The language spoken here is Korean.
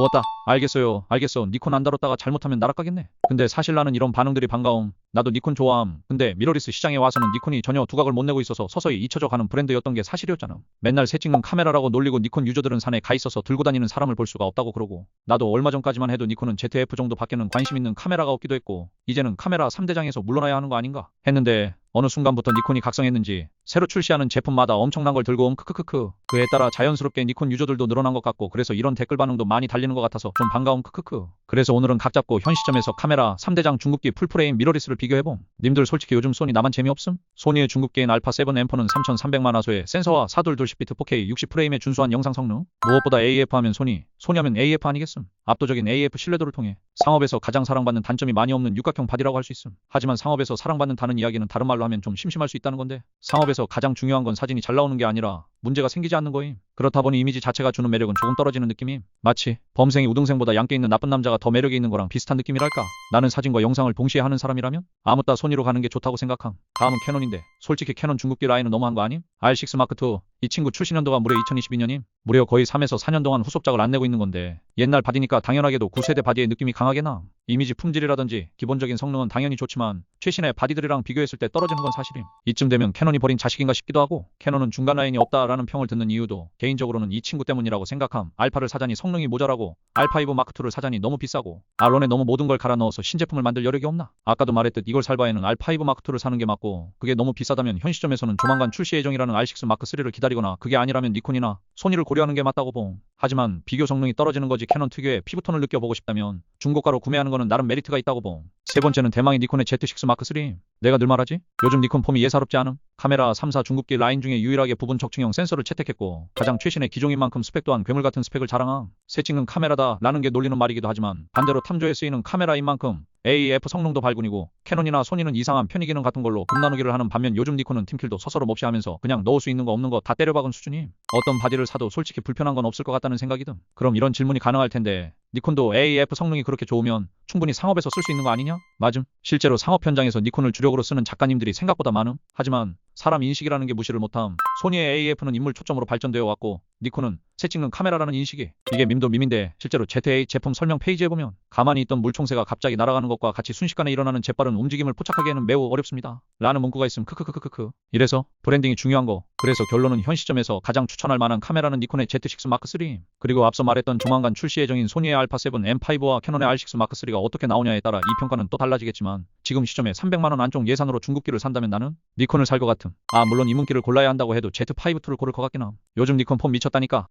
누웠다. 알겠어요. 알겠어. 니콘 안 다뤘다가 잘못하면 날아가겠네. 근데 사실 나는 이런 반응들이 반가움. 나도 니콘 좋아함. 근데 미러리스 시장에 와서는 니콘이 전혀 두각을 못 내고 있어서 서서히 잊혀져 가는 브랜드였던 게 사실이었잖아. 맨날 새 찍는 카메라라고 놀리고 니콘 유저들은 산에 가 있어서 들고 다니는 사람을 볼 수가 없다고 그러고 나도 얼마 전까지만 해도 니콘은 ZF 정도 밖에는 관심 있는 카메라가 없기도 했고 이제는 카메라 3대장에서 물러나야 하는 거 아닌가 했는데 어느 순간부터 니콘이 각성했는지 새로 출시하는 제품마다 엄청난 걸 들고 옴 크크크크 그에 따라 자연스럽게 니콘 유저들도 늘어난 것 같고 그래서 이런 댓글 반응도 많이 달리는 것 같아서 좀 반가움 크크크 그래서 오늘은 각 잡고 현 시점에서 카메라 3대장 중국기 풀프레임 미러리스를 비교해봄. 님들 솔직히 요즘 소니 나만 재미없음? 소니의 중국기인 알파 7 M4는 3300만 화소의 센서와 422비트 4K 60프레임의 준수한 영상 성능. 무엇보다 AF 하면 소니 소니 하면 AF 아니겠음? 압도적인 AF 신뢰도를 통해 상업에서 가장 사랑받는 단점이 많이 없는 육각형 바디라고 할 수 있음. 하지만 상업에서 사랑받는다는 이야기는 다른 말로 하면 좀 심심할 수 있다는 건데 상업에서 가장 중요한 건 사진이 잘 나오는 게 아니라 문제가 생기지 않는 거임. 그렇다 보니 이미지 자체가 주는 매력은 조금 떨어지는 느낌임. 마치 범생이 우등생보다 양께 있는 나쁜 남자가 더 매력이 있는 거랑 비슷한 느낌이랄까. 나는 사진과 영상을 동시에 하는 사람이라면 아무따 소니로 가는 게 좋다고 생각함. 다음은 캐논인데 솔직히 캐논 중국기 라인은 너무한 거 아님? R6 마크 2. 이 친구 출시 년도가 무려 2022년임. 무려 거의 3에서 4년 동안 후속작을 안 내고 있는 건데 옛날 바디니까 당연하게도 9세대 바디의 느낌이 강하게 나. 이미지 품질이라든지 기본적인 성능은 당연히 좋지만 최신의 바디들이랑 비교했을 때 떨어지는 건 사실임. 이쯤 되면 캐논이 버린 자식인가 싶기도 하고 캐논은 중간 라인이 없다라는 평을 듣는 이유도 개인적으로는 이 친구 때문이라고 생각함. 알파를 사자니 성능이 모자라고 알파5 마크2를 사자니 너무 비싸고 알론에 너무 모든 걸 갈아 넣어서 신제품을 만들 여력이 없나? 아까도 말했듯 이걸 살 바에는 알파5 마크2를 사는 게 맞고 그게 너무 비싸다면 현 시점에서는 조만간 출시 예정이라는 R6 마크3를 기다리거나 그게 아니라면 니콘이나 소니를 고려하는 게 맞다고 봄. 하지만 비교 성능이 떨어지는 거지 캐논 특유의 피부톤을 느껴보고 싶다면 중고가로 구매하는 거는 나름 메리트가 있다고 봄. 세 번째는 대망의 니콘의 Z6 마크 3. 내가 늘 말하지? 요즘 니콘 폼이 예사롭지 않음? 카메라 3사 중국기 라인 중에 유일하게 부분 적층형 센서를 채택했고 가장 최신의 기종인 만큼 스펙 또한 괴물 같은 스펙을 자랑함. 새 찍는 카메라다 라는 게 놀리는 말이기도 하지만 반대로 탐조에 쓰이는 카메라인 만큼 AF 성능도 발군이고 캐논이나 소니는 이상한 편의 기능 같은 걸로 금 나누기를 하는 반면 요즘 니콘은 팀킬도 서서로 몹시 하면서 그냥 넣을 수 있는 거 없는 거 다 때려박은 수준이 어떤 바디를 사도 솔직히 불편한 건 없을 것 같다는 생각이 든 그럼 이런 질문이 가능할 텐데 니콘도 AF 성능이 그렇게 좋으면 충분히 상업에서 쓸 수 있는 거 아니냐? 맞음. 실제로 상업 현장에서 니콘을 주력으로 쓰는 작가님들이 생각보다 많음. 하지만 사람 인식이라는 게 무시를 못함. 소니의 AF는 인물 초점으로 발전되어 왔고 니콘은 새 찍는 카메라라는 인식이 이게 밈도 밈인데 실제로 ZA 제품 설명 페이지에 보면 가만히 있던 물총새가 갑자기 날아가는 것과 같이 순식간에 일어나는 재빠른 움직임을 포착하기에는 매우 어렵습니다. 라는 문구가 있음 크크크크크크 이래서 브랜딩이 중요한 거 그래서 결론은 현 시점에서 가장 추천할 만한 카메라는 니콘의 Z6 마크 3 그리고 앞서 말했던 조만간 출시 예정인 소니의 알파 7 M5와 캐논의 R6 마크 3가 어떻게 나오냐에 따라 이 평가는 또 달라지겠지만 지금 시점에 300만원 안쪽 예산으로 중국기를 산다면 나는 니콘을 살 것 같음. 아 물론 이문기를 골라야 한다고 해도 Z5-2를 고를 것 같긴 함. 요즘 니콘 폼 미쳤다니까